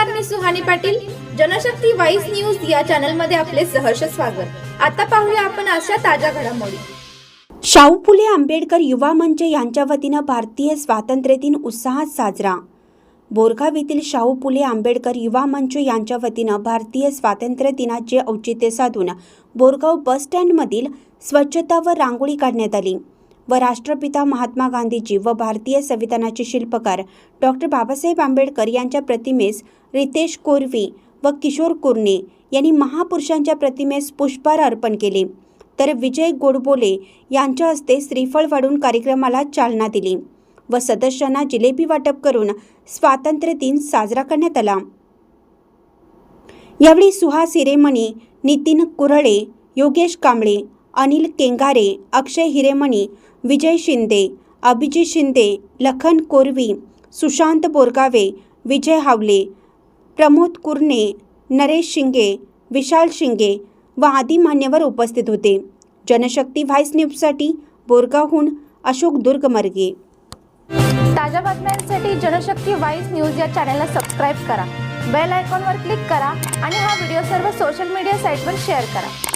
नमस्कार मी Suhani Patil. Janshakti voice news या चॅनलमध्ये आपले सहर्ष स्वागत. आता पाहूया आपण अशा ताज्या घडामोडी. शाहू फुले आंबेडकर युवा मंच यांच्या वतीनं भारतीय स्वातंत्र्य दिन उत्साहात साजरा. बोरगाव येथील शाहू फुले आंबेडकर युवा मंच यांच्या वतीनं भारतीय स्वातंत्र्य दिनाचे औचित्य साधून बोरगाव बस स्टँडमधील स्वच्छता व रांगोळी काढण्यात आली. व राष्ट्रपिता महात्मा गांधीजी व भारतीय संविधानाचे शिल्पकार डॉक्टर बाबासाहेब आंबेडकर यांच्या प्रतिमेस रितेश कोरवी व किशोर कुर्णे यांनी महापुरुषांच्या प्रतिमेस पुष्पहार अर्पण केले. तर विजय गोडबोले यांच्या हस्ते श्रीफळ वाढून कार्यक्रमाला चालना दिली व सदस्यांना जिलेबी वाटप करून स्वातंत्र्य दिन साजरा करण्यात आला. यावेळी सुहास हिरेमणी नितीन कुरळे योगेश कांबळे अनिल केंगारे अक्षय हिरेमणी विजय शिंदे अभिजित शिंदे लखन कोरवी सुशांत बोरगावे विजय हावले प्रमोद कुर्णे नरेश शिंगे विशाल शिंगे व आदी मान्यवर उपस्थित होते. जनशक्ती व्हाईस न्यूजसाठी बोरगावहून अशोक दुर्गमर्गे. ताज्या बातम्यांसाठी जनशक्ती व्हाईस न्यूज या चॅनलला सबस्क्राईब करा. बेल आयकॉनवर क्लिक करा आणि हा व्हिडिओ सर्व सोशल मीडिया साईटवर शेअर करा.